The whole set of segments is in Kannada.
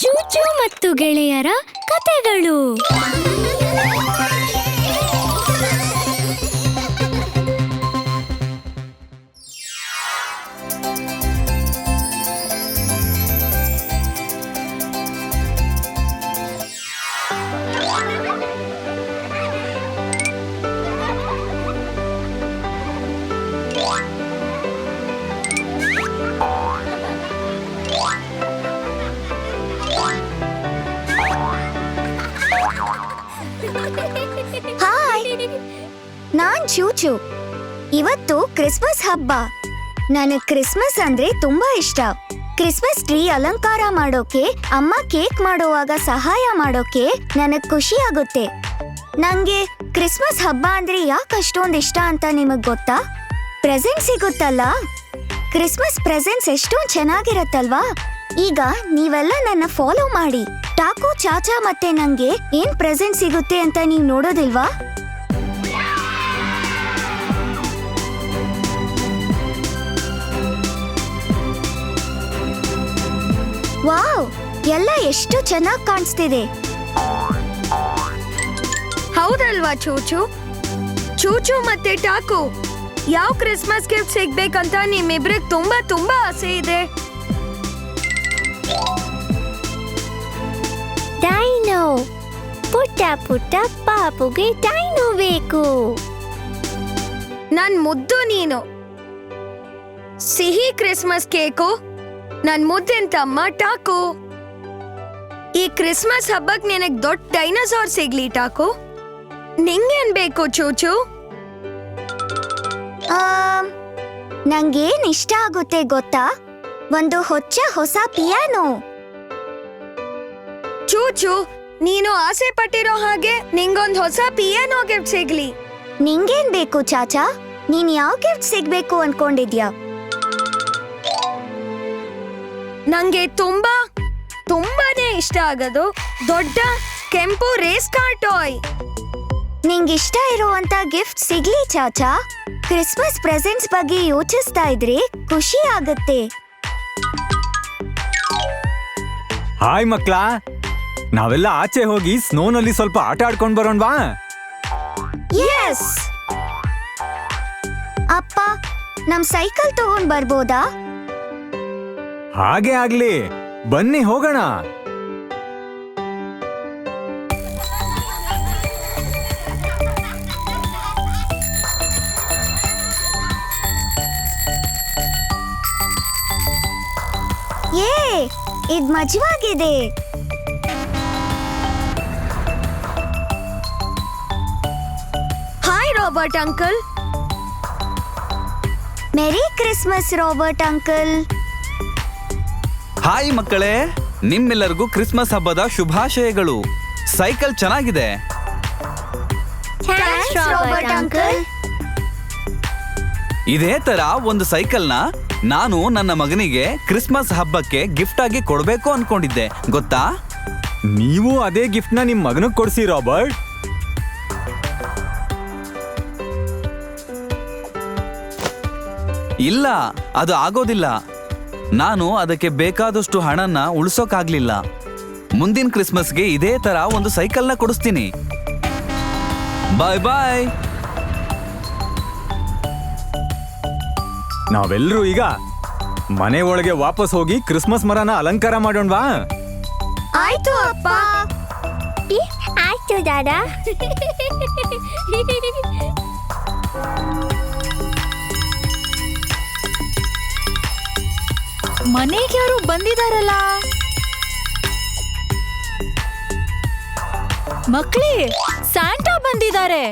ಚೂಚು ಮತ್ತು ಗೆಳೆಯರ ಕತೆಗಳು. ಚೂಚು. ಇವತ್ತು ಕ್ರಿಸ್ಮಸ್ ಹಬ್ಬ. ನನಗೆ ಕ್ರಿಸ್ಮಸ್ ಅಂದ್ರೆ ತುಂಬಾ ಇಷ್ಟ. ಕ್ರಿಸ್ಮಸ್ ಟ್ರೀ ಅಲಂಕಾರ ಮಾಡೋಕೆ, ಅಮ್ಮ ಕೇಕ್ ಮಾಡುವಾಗ ಸಹಾಯ ಮಾಡೋಕೆ ನನಗೆ ಖುಷಿ ಆಗುತ್ತೆ. ನಂಗೆ ಕ್ರಿಸ್ಮಸ್ ಹಬ್ಬ ಅಂದ್ರೆ ಯಾಕೆ ಅಷ್ಟೊಂದು ಇಷ್ಟ ಅಂತ ನಿಮಗೆ ಗೊತ್ತಾ? ಪ್ರೆಸೆಂಟ್ ಸಿಗುತ್ತಲ್ಲ? ಕ್ರಿಸ್ಮಸ್ ಪ್ರೆಸೆಂಟ್ಸ್ ಎಷ್ಟೊಂದ್ ಚೆನ್ನಾಗಿರತ್ತಲ್ವಾ? ಈಗ ನೀವೆಲ್ಲ ನನ್ನ ಫಾಲೋ ಮಾಡಿ. ಟಾಕು ಚಾಚಾ ಮತ್ತೆ ನಂಗೆ ಏನ್ ಪ್ರೆಸೆಂಟ್ ಸಿಗುತ್ತೆ ಅಂತ ನೀವು ನೋಡೋದಿಲ್ವಾ? ವಾವ್ ಎಲ್ಲ ಎಷ್ಟು ಚೆನ್ನಾಗಿ ಕಾಣಿಸ್ತಿದೆ. ಹೌದಲ್ವಾ ಚೂಚು? ಚೂಚು ಮತ್ತೆ ಟಾಕು ಯಾವ ಕ್ರಿಸ್ಮಸ್ ಗಿಫ್ಟ್ ಸಿಗ್ಬೇಕಂತ ನಿಮ್ಮಿಬ್ರಿಗೆ ತುಂಬಾ ತುಂಬಾ ಆಸೆ ಇದೆ. ಡೈನೋ ಪುಟ್ಟ ಪುಟ್ಟ ಪಾಪುಗೆ ಡೈನೋ ಬೇಕು. ನನ್ ಮುದ್ದು ನೀನು. ಸಿಹಿ ಕ್ರಿಸ್ಮಸ್ ಕೇಕು ನನ್ ಮುದ್ದಿನ ತಮ್ಮ ಟಾಕು. ಈ ಕ್ರಿಸ್ಮಸ್ ಹಬ್ಬಕ್ ನಿನಗ್ ದೊಡ್ಡ ಡೈನೋಸಾರ್ ಸಿಗ್ಲಿ ಟಾಕು. ನಿಂಗೇನ್ ಬೇಕು ಚೂಚು? ನಂಗೇನ್ ಇಷ್ಟ ಆಗುತ್ತೆ ಗೊತ್ತಾ? ಒಂದು ಹೊಚ್ಚ ಹೊಸ ಪಿಯಾನೋ. ಚೂಚು ನೀನು ಆಸೆ ಪಟ್ಟಿರೋ ಹಾಗೆ ನಿಂಗೊಂದ್ ಹೊಸ ಪಿಯಾನೋ ಗಿಫ್ಟ್ ಸಿಗ್ಲಿ. ನಿಂಗೇನ್ ಬೇಕು ಚಾಚಾ? ನೀನ್ ಯಾವ ಗಿಫ್ಟ್ ಸಿಗ್ಬೇಕು ಅನ್ಕೊಂಡಿದ್ಯಾ? ನಂಗೆ ತುಂಬಾ ತುಂಬಾನೇ ಇಷ್ಟ ಆಗೋದು ದೊಡ್ಡ ಕೆಂಪು ರೇಸ್ ಕಾರ್ ಟಾಯ್ ನಿಂಗಿಷ್ಟ ಇರುವಂತ ಗಿಫ್ಟ್ ಸಿಗ್ಲಿ ಚಾಚಾ? ಕ್ರಿಸ್ಮಸ್ ಪ್ರೆಸೆಂಟ್ಸ್ ಬಗ್ಗೆ ಯೋಚಿಸ್ತಾ ಇದ್ರೆ ಖುಷಿ ಆಗುತ್ತೆ. ಹಾಯ್ ಮಕ್ಳ ನಾವೆಲ್ಲ ಆಚೆ ಹೋಗಿ ಸ್ನೋನಲ್ಲಿ ಸ್ವಲ್ಪ ಆಟ ಆಡ್ಕೊಂಡ್ ಬರೋಣವಾ? ಎಸ್ ಅಪ್ಪ ನಮ್ ಸೈಕಲ್ ತಗೊಂಡ್ ಬರ್ಬೋದಾ? ಹಾಗೆ ಆಗ್ಲಿ. ಬನ್ನಿ ಹೋಗೋಣ. ಏ ಇದ್ ಮಜವಾಗಿದೆ. Hi Robert uncle merry Christmas Robert uncle hi ಮಕ್ಕಳೇ ನಿಮ್ಮೆಲ್ಲರಿಗೂ ಕ್ರಿಸ್ಮಸ್ ಹಬ್ಬದ ಶುಭಾಶಯಗಳು. ಸೈಕಲ್ ಚೆನ್ನಾಗಿದೆ. ಇದೇ ತರ ಒಂದು ಸೈಕಲ್ನ ನಾನು ನನ್ನ ಮಗನಿಗೆ ಕ್ರಿಸ್ಮಸ್ ಹಬ್ಬಕ್ಕೆ ಗಿಫ್ಟ್ ಆಗಿ ಕೊಡಬೇಕು ಅನ್ಕೊಂಡಿದ್ದೆ. ಗೊತ್ತಾ? ನೀವು ಅದೇ ಗಿಫ್ಟ್ನ ನಿಮ್ ಮಗನಿಗೆ ಕೊಡ್ಸಿ ರಾಬರ್ಟ್ ಇಲ್ಲ ಅದು ಆಗೋದಿಲ್ಲ. ನಾನು ಅದಕ್ಕೆ ಬೇಕಾದಷ್ಟು ಹಣನ ಉಳಿಸೋಕಾಗ್ಲಿಲ್ಲ. ಮುಂದಿನ ಕ್ರಿಸ್ಮಸ್ಗೆ ಇದೇ ತರ ಒಂದು ಸೈಕಲ್ನ ಕೊಡಿಸ್ತೀನಿ. ಬಾಯ್ ಬಾಯ್ ನಾವೆಲ್ಲರೂ ಈಗ ಮನೆ ಒಳಗೆ ವಾಪಸ್ ಹೋಗಿ ಕ್ರಿಸ್ಮಸ್ ಮರನ ಅಲಂಕಾರ ಮಾಡೋಣವಾ? ಆಯ್ತು ಅಪ್ಪ. ಆಯ್ತು ದಾದಾ. ಮನೆಗೆ ಯಾರು ಬಂದಿದಾರಲ್ಲ? ಮಕ್ಳೇ ಸ್ಯಾಂಟಾ ಬಂದಿದ್ದಾರೆ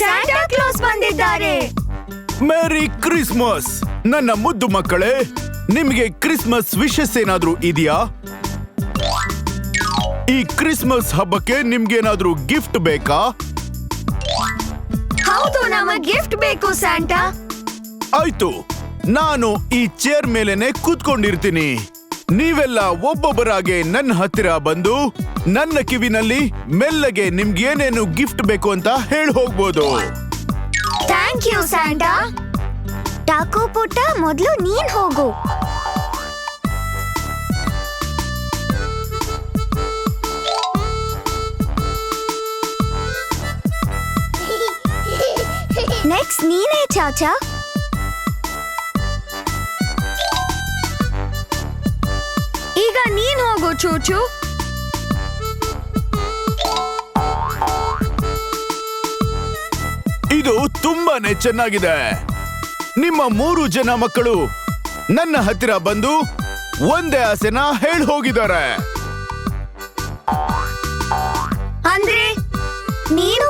ಸ್ಯಾಂಟಾ ಕ್ಲಾಸ್ ಬಂದಿದ್ದಾರೆ. ಮೆರಿ ಕ್ರಿಸ್ಮಸ್ ನನ್ನ ಮುದ್ದು ಮಕ್ಕಳೇ ನಿಮಗೆ ಕ್ರಿಸ್ಮಸ್ ವಿಶಸ್ ಏನಾದ್ರೂ ಇದೆಯಾ? ಈ ಕ್ರಿಸ್ಮಸ್ ಹಬ್ಬಕ್ಕೆ ನಿಮ್ಗೇನಾದ್ರೂ ಗಿಫ್ಟ್ ಬೇಕಾ? ನಮಗ್ ಗಿಫ್ಟ್ ಬೇಕು ಸ್ಯಾಂಟಾ ಆಯ್ತು. ನಾನು ಈ ಚೇರ್ ಮೇಲೆನೆ ಕೂತ್ಕೊಂಡಿರ್ತೀನಿ. ನೀವೆಲ್ಲ ಒಬ್ಬೊಬ್ಬರಾಗೆ ನನ್ನ ಹತ್ತಿರ ಬಂದು ನನ್ನ ಕಿವಿನಲ್ಲಿ ಮೆಲ್ಲಗೆ ನಿಮ್ಗೇನೇನು ಗಿಫ್ಟ್ ಬೇಕು ಅಂತ ಹೇಳಿ ಹೋಗ್ಬೋದು. ಥ್ಯಾಂಕ್ ಯು ಸ್ಯಾಂಟಾ ಟಾಕೋ ಪುಟ್ಟ ಮೊದ್ಲು ನೀನ್ ಹೋಗು. ನೆಕ್ಸ್ಟ್ ನೀನೇ ಚಾಚಾ? ಈಗ ನೀನ್ ಹೋಗು ಚೂಚು. ಇದು ತುಂಬಾನೇ ಚೆನ್ನಾಗಿದೆ. ನಿಮ್ಮ ಮೂರು ಜನ ಮಕ್ಕಳು ನನ್ನ ಹತ್ತಿರ ಬಂದು ಒಂದೇ ಆಸೆನ ಹೇಳಿ ಹೋಗಿದ್ದಾರೆ. ಅಂದ್ರೆ ನೀನು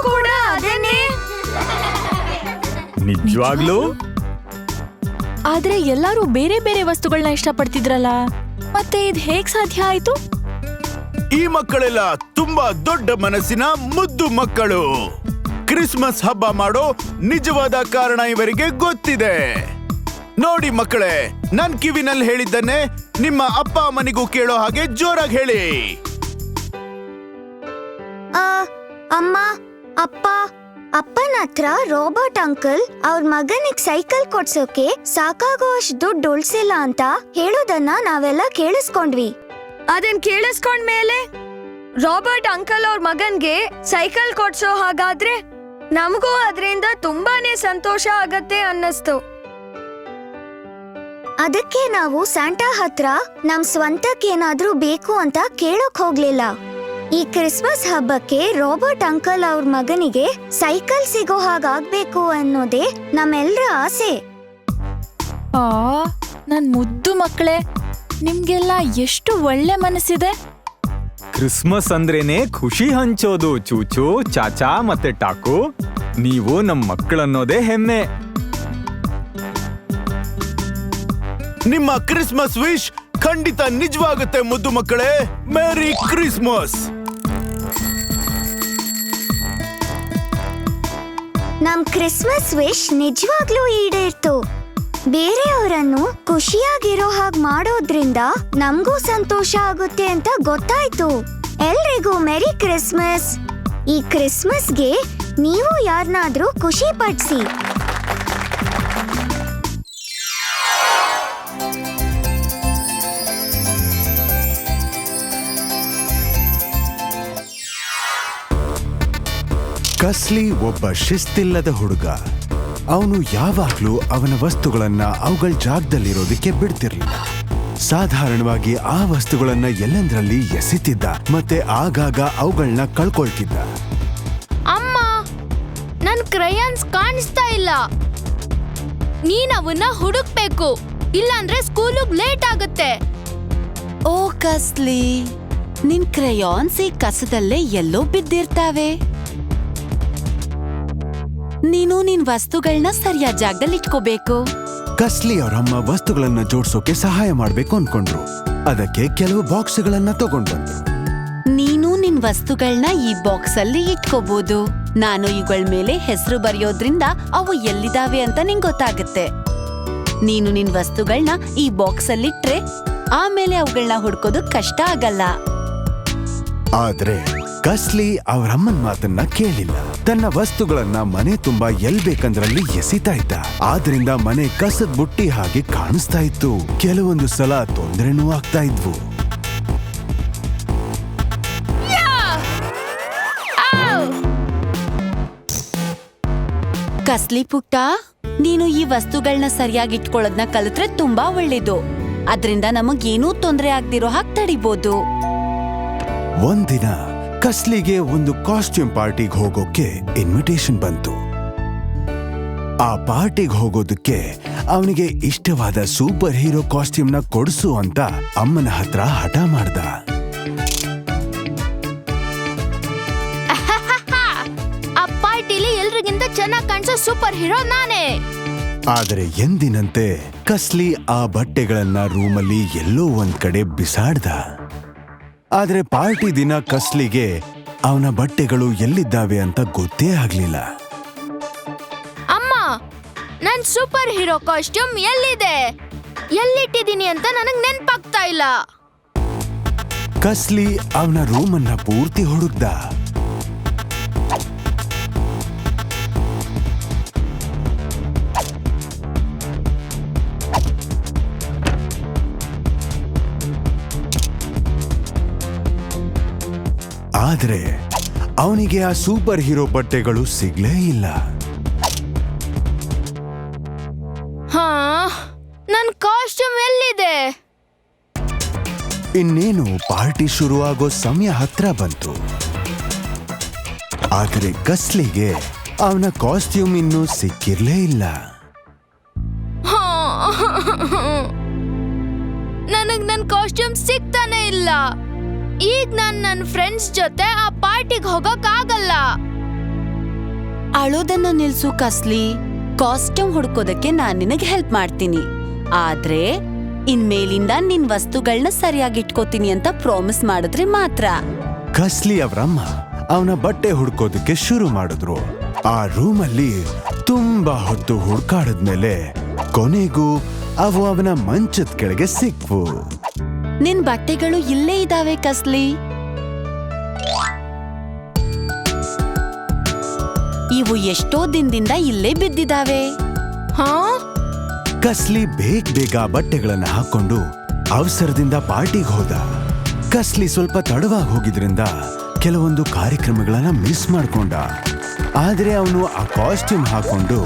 ನಿಜವಾಗ್ಲೂ? ಆದ್ರೆ ಎಲ್ಲರೂ ಬೇರೆ ಬೇರೆ ವಸ್ತುಗಳನ್ನ ಇಷ್ಟಪಡ್ತಿದ್ರಲ್ಲ. ಮತ್ತೆ ಇದು ಹೇಗ್ ಸಾಧ್ಯ ಆಯ್ತು? ಈ ಮಕ್ಕಳೆಲ್ಲ ತುಂಬಾ ದೊಡ್ಡ ಮನಸ್ಸಿನ ಮುದ್ದು ಮಕ್ಕಳು. ಕ್ರಿಸ್ಮಸ್ ಹಬ್ಬ ಮಾಡೋ ನಿಜವಾದ ಕಾರಣ ಇವರಿಗೆ ಗೊತ್ತಿದೆ. ನೋಡಿ ಮಕ್ಕಳೇ ನನ್ ಕಿವಿನಲ್ಲಿ ಹೇಳಿದ್ದನ್ನೇ ನಿಮ್ಮ ಅಪ್ಪ ಅಮ್ಮನಿಗೂ ಕೇಳೋ ಹಾಗೆ ಜೋರಾಗಿ ಹೇಳಿ. ಆ, ಅಮ್ಮ ಅಪ್ಪ ಅಪ್ಪನ ಹತ್ರ ರಾಬರ್ಟ್ ಅಂಕಲ್ ಅವ್ರ ಮಗನಿಗ್ ಸೈಕಲ್ ಕೊಡ್ಸೋಕೆ ಸಾಕಾಗೋ ಅಷ್ಟ್ ದುಡ್ಡು ಉಳ್ಸಿಲ್ಲ ಅಂತ ಹೇಳೋದನ್ನ ನಾವೆಲ್ಲ ಕೇಳಿಸ್ಕೊಂಡ್ವಿ. ಅದನ್ ಕೇಳಿಸ್ಕೊಂಡ್ಮೇಲೆ ರಾಬರ್ಟ್ ಅಂಕಲ್ ಅವ್ರ ಮಗನ್ಗೆ ಸೈಕಲ್ ಕೊಡ್ಸೋ ಹಾಗಾದ್ರೆ ನಮಗೂ ಅದರಿಂದ ತುಂಬಾನೇ ಸಂತೋಷ ಆಗತ್ತೆ ಅನ್ನಿಸ್ತು. ಅದಕ್ಕೆ ನಾವು ಸ್ಯಾಂಟಾ ಹತ್ರ ನಮ್ ಸ್ವಂತಕ್ಕೇನಾದ್ರೂ ಬೇಕು ಅಂತ ಕೇಳೋಕ್ ಹೋಗ್ಲಿಲ್ಲ. ಈ ಕ್ರಿಸ್ಮಸ್ ಹಬ್ಬಕ್ಕೆ ರಾಬರ್ಟ್ ಅಂಕಲ್ ಅವ್ರ ಮಗನಿಗೆ ಸೈಕಲ್ ಸಿಗೋ ಹಾಗಾಗ್ಬೇಕು ಅನ್ನೋದೇ ನಮ್ಮೆಲ್ಲರ ಆಸೆ. ಆ ನನ್ ಮುದ್ದು ಮಕ್ಕಳೇ ನಿಮ್ಗೆಲ್ಲ ಎಷ್ಟು ಒಳ್ಳೆ ಮನಸ್ಸಿದೆ? ಕ್ರಿಸ್ಮಸ್ ಅಂದ್ರೇನೆ ಖುಷಿ ಹಂಚೋದು ಚೂಚು ಚಾಚಾ ಮತ್ತೆ ಟಾಕು. ನೀವು ನಮ್ ಮಕ್ಕಳನ್ನೋದೇ ಹೆಮ್ಮೆ. ನಿಮ್ಮ ಕ್ರಿಸ್ಮಸ್ ವಿಶ್ ಖಂಡಿತ ನಿಜವಾಗುತ್ತೆ ಮುದ್ದು ಮಕ್ಕಳೇ. Merry Christmas! ನಮ್ ಕ್ರಿಸ್ಮಸ್ ವಿಶ್ ನಿಜವಾಗ್ಲೂ ಈಡೇರ್ತು. ಬೇರೆಯವರನ್ನು ಖುಷಿಯಾಗಿರೋ ಹಾಗ್ ಮಾಡೋದ್ರಿಂದ ನಮಗೂ ಸಂತೋಷ ಆಗುತ್ತೆ ಅಂತ ಗೊತ್ತಾಯ್ತು. ಎಲ್ರಿಗೂ ಮೆರಿ ಕ್ರಿಸ್ಮಸ್. ಈ ಕ್ರಿಸ್ಮಸ್ಗೆ ನೀವು ಯಾರನ್ನಾದ್ರೂ ಖುಷಿ ಪಡಿಸಿ ಕಸ್ಲಿ ಒಬ್ಬ ಶಿಸ್ತಿಲ್ಲದ ಹುಡುಗ. ಅವನು ಯಾವಾಗ್ಲೂ ಅವನ ವಸ್ತುಗಳನ್ನ ಅವುಗಳ ಜಾಗದಲ್ಲಿರೋದಕ್ಕೆ ಬಿಡ್ತಿರ್ಲಿಲ್ಲ. ಸಾಧಾರಣವಾಗಿ ಆ ವಸ್ತುಗಳನ್ನ ಎಲ್ಲಂದ್ರಲ್ಲಿ ಎಸಿತಿದ್ದ ಮತ್ತೆ ಆಗಾಗ ಅವುಗಳನ್ನ ಕಳ್ಕೊಳ್ತಿದ್ದ. ಅಮ್ಮ ನನ್ ಕ್ರಯಾನ್ಸ್ ಕಾಣಿಸ್ತಾ ಇಲ್ಲ. ನೀನ್ ಅವನ್ನ ಹುಡುಕ್ಬೇಕು ಇಲ್ಲಾಂದ್ರೆ ಸ್ಕೂಲಿಗೆ ಲೇಟ್ ಆಗುತ್ತೆ. ಓ ಕಸ್ಲಿ ನಿನ್ ಕ್ರಯಾನ್ಸ್ ಈ ಕಸದಲ್ಲೇ ಎಲ್ಲೋ ಬಿದ್ದಿರ್ತಾವೆ. ನೀನು ನಿನ್ ವಸ್ತುಗಳನ್ನ ಸರಿಯಾದ ಜಾಗದಲ್ಲಿ ಇಟ್ಕೋಬೇಕು. ಕಸ್ಲಿ ಅವರಮ್ಮ ವಸ್ತುಗಳನ್ನ ಜೋಡ್ಸೋಕೆ ಸಹಾಯ ಮಾಡ್ಬೇಕು ಅನ್ಕೊಂಡ್ರು. ಅದಕ್ಕೆ ಕೆಲವು ಬಾಕ್ಸ್ಗಳನ್ನ ತಗೊಂಡ್ ಬಂದ್ರು ನೀನು ನಿನ್ ವಸ್ತುಗಳನ್ನ ಈ ಬಾಕ್ಸ್ ಅಲ್ಲಿ ಇಟ್ಕೋಬಹುದು ನಾನು ಇವುಗಳ ಮೇಲೆ ಹೆಸರು ಬರೆಯೋದ್ರಿಂದ ಅವು ಎಲ್ಲಿದಾವೆ ಅಂತ ನಿಂಗ್ ಗೊತ್ತಾಗುತ್ತೆ. ನೀನು ನಿನ್ ವಸ್ತುಗಳನ್ನ ಈ ಬಾಕ್ಸ್ ಅಲ್ಲಿ ಇಟ್ರೆ ಆಮೇಲೆ ಅವುಗಳನ್ನ ಹುಡ್ಕೋದು ಕಷ್ಟ ಆಗಲ್ಲ. ಆದ್ರೆ ಕಸ್ಲಿ ಅವರಮ್ಮನ ಮಾತನ್ನ ಕೇಳಿಲ್ಲ. ತನ್ನ ವಸ್ತುಗಳನ್ನ ಮನೆ ತುಂಬಾ ಎಲ್ ಬೇಕಂದ್ರಲ್ಲಿ ಎಸಿತಾ ಇದ್ದ. ಆದ್ರಿಂದ ಮನೆ ಕಸದ ಬುಟ್ಟಿ ಹಾಗೆ ಕಾಣಿಸ್ತಾ ಇತ್ತು. ಕೆಲವೊಂದು ಸಲ ತೊಂದರೆನೂ ಆಗ್ತಾ ಇದ್ವು. ಕಸ್ಲಿ ಪುಟ್ಟ ನೀನು ಈ ವಸ್ತುಗಳನ್ನ ಸರಿಯಾಗಿ ಇಟ್ಕೊಳ್ಳೋದ್ನ ಕಲಿತ್ರೆ ತುಂಬಾ ಒಳ್ಳೇದು. ಅದ್ರಿಂದ ನಮಗೇನೂ ತೊಂದರೆ ಆಗ್ದಿರೋ ಹಾಗೆ ತಡಿಬೋದು. ಒಂದಿನ ಕಸ್ಲಿಗೆ ಒಂದು ಕಾಸ್ಟ್ಯೂಮ್ ಪಾರ್ಟಿಗೆ ಹೋಗೋಕೆ ಇನ್ವಿಟೇಷನ್ ಬಂತು. ಆ ಪಾರ್ಟಿಗೆ ಹೋಗೋದಕ್ಕೆ ಅವನಿಗೆ ಇಷ್ಟವಾದ ಸೂಪರ್ ಹೀರೋ ಕಾಸ್ಟ್ಯೂಮ್ನ ಕೊಡಿಸು ಅಂತ ಅಮ್ಮನ ಹತ್ರ ಹಠ ಮಾಡ್ದ. ಆ ಪಾರ್ಟಿಲಿ ಎಲ್ರಿಗಿಂತ ಚೆನ್ನಾಗಿ ಕಾಣಿಸೋ ಸೂಪರ್ ಹೀರೋ ನಾನೇ. ಆದರೆ ಎಂದಿನಂತೆ ಕಸ್ಲಿ ಆ ಬಟ್ಟೆಗಳನ್ನ ರೂಮಲ್ಲಿ ಎಲ್ಲೋ ಒಂದ್ ಕಡೆ ಬಿಸಾಡ್ದ. ಆದ್ರೆ ಪಾರ್ಟಿ ದಿನ ಕಸ್ಲಿಗೆ ಅವನ ಬಟ್ಟೆಗಳು ಎಲ್ಲಿದ್ದಾವೆ ಅಂತ ಗೊತ್ತೇ ಆಗ್ಲಿಲ್ಲ. ಅಮ್ಮ ನನ್ ಸೂಪರ್ ಹೀರೋ ಕಾಸ್ಟ್ಯೂಮ್ ಎಲ್ಲಿದೆ? ಎಲ್ಲಿಟ್ಟಿದ್ದೀನಿ ಅಂತ ನನಗ್ ನೆನ್ಪಾಗ್ತಾ ಇಲ್ಲ. ಕಸ್ಲಿ ಅವನ ರೂಮನ್ನ ಪೂರ್ತಿ ಹುಡುಕ್ದ. ಆದ್ರೆ ಅವನಿಗೆ ಆ ಸೂಪರ್ ಹೀರೋ ಬಟ್ಟೆಗಳು ಸಿಗ್ಲೇ ಇಲ್ಲ. ಹಾ ನನ್ ಕಾಸ್ಟ್ಯೂಮ್ ಎಲ್ಲಿದೆ? ಇನ್ನೇನು ಪಾರ್ಟಿ ಶುರುವಾಗೋ ಸಮಯ ಹತ್ರ ಬಂತು. ಆದರೆ ಕಸ್ಲಿಗೆ ಅವನ ಕಾಸ್ಟ್ಯೂಮ್ ಇನ್ನೂ ಸಿಕ್ಕಿರ್ಲೇ ಇಲ್ಲ. ಹಾ. ನನಗ್ ನನ್ ಕಾಸ್ಟ್ಯೂಮ್ ಸಿಗ್ತಾನೆ ಇಲ್ಲ. ಈಗ ನಾನ್ ನನ್ ಫ್ರೆಂಡ್ಸ್ ಜೊತೆ ಆ ಪಾರ್ಟಿಗೆ ಹೋಗಕ್ ಆಗಲ್ಲ ಅಳೋದನ್ನ ನಿಲ್ಸು ಕಸ್ಲಿ. ಕಾಸ್ಟ್ಯೂಮ್ ಹುಡ್ಕೋದಕ್ಕೆ ನಾನ್ ನಿನಗೆ ಹೆಲ್ಪ್ ಮಾಡ್ತೀನಿ. ಆದ್ರೆ ಇನ್ಮೇಲಿಂದ ನಿನ್ ವಸ್ತುಗಳನ್ನ ಸರಿಯಾಗಿ ಇಟ್ಕೋತೀನಿ ಅಂತ ಪ್ರಾಮಿಸ್ ಮಾಡಿದ್ರೆ ಮಾತ್ರ. ಕಸ್ಲಿ ಅವರಮ್ಮ ಅವನ ಬಟ್ಟೆ ಹುಡ್ಕೋದಕ್ಕೆ ಶುರು ಮಾಡಿದ್ರು. ಆ ರೂಮಲ್ಲಿ ತುಂಬಾ ಹೊತ್ತು ಹುಡ್ಕಾಡದ್ಮೇಲೆ ಕೊನೆಗೂ ಅವು ಅವನ ಮಂಚದ ಕೆಳಗೆ ಸಿಕ್ವು. ನಿನ್ ಬಟ್ಟೆಗಳು ಇಲ್ಲೇ ಇದಾವೆ ಕಸ್ಲಿ. ಇವು ಎಷ್ಟೋ ದಿನದಿಂದ ಇಲ್ಲೇ ಬಿದ್ದಿದಾವೆ. ಕಸ್ಲಿ ಬೇಗ ಬೇಗ ಬಟ್ಟೆಗಳನ್ನ ಹಾಕೊಂಡು ಅವಸರದಿಂದ ಪಾರ್ಟಿಗೆ ಹೋದ. ಕಸ್ಲಿ ಸ್ವಲ್ಪ ತಡವಾಗಿ ಹೋಗಿದ್ರಿಂದ ಕೆಲವೊಂದು ಕಾರ್ಯಕ್ರಮಗಳನ್ನ ಮಿಸ್ ಮಾಡ್ಕೊಂಡ. ಆದ್ರೆ ಅವನು ಆ ಕಾಸ್ಟ್ಯೂಮ್ ಹಾಕೊಂಡು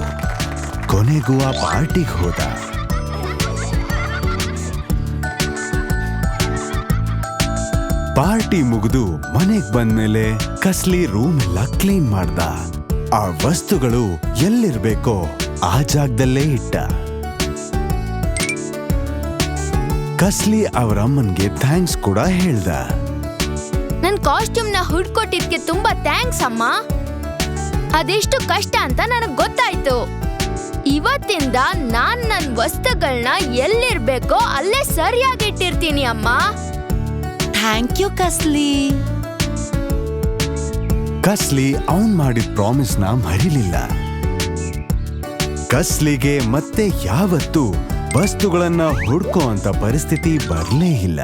ಕೊನೆಗೂ ಆ ಪಾರ್ಟಿಗೆ ಹೋದ. ಪಾರ್ಟಿ ಮುಗಿದು ಮನೆಗ್ ಬಂದ್ಮೇಲೆ ಕಸ್ಲಿ ರೂಮ್ ಎಲ್ಲ ಕ್ಲೀನ್ ಮಾಡ್ದ. ಆ ವಸ್ತುಗಳು ಎಲ್ಲಿರ್ಬೇಕೋ ಆ ಜಾಗದಲ್ಲೇ ಇಟ್ಟ. ಕಸ್ಲಿ ಅವರ ಅಮ್ಮನ್ಗೆ ಥ್ಯಾಂಕ್ಸ್ ಕೂಡ ಹೇಳ್ದ. ನನ್ ಕಾಸ್ಟ್ಯೂಮ್ನ ಹುಡ್ಕೊಟ್ಟಿದ್ಕೆ ತುಂಬಾ ಥ್ಯಾಂಕ್ಸ್ ಅಮ್ಮ. ಅದೆಷ್ಟು ಕಷ್ಟ ಅಂತ ನನಗ್ ಗೊತ್ತಾಯ್ತು. ಇವತ್ತಿಂದ ನಾನ್ ನನ್ ವಸ್ತುಗಳನ್ನ ಎಲ್ಲಿರ್ಬೇಕೋ ಅಲ್ಲೇ ಸರಿಯಾಗಿ ಇಟ್ಟಿರ್ತೀನಿ ಅಮ್ಮ. ಥ್ಯಾಂಕ್ ಯು ಕಸ್ಲಿ ಕಸ್ಲಿ ಅವನ್ ಮಾಡಿದ ಪ್ರಾಮಿಸ್ನ ಮರಿಲಿಲ್ಲ. ಕಸ್ಲಿಗೆ ಮತ್ತೆ ಯಾವತ್ತೂ ವಸ್ತುಗಳನ್ನ ಹುಡ್ಕೋ ಅಂತ ಪರಿಸ್ಥಿತಿ ಬರಲೇ ಇಲ್ಲ.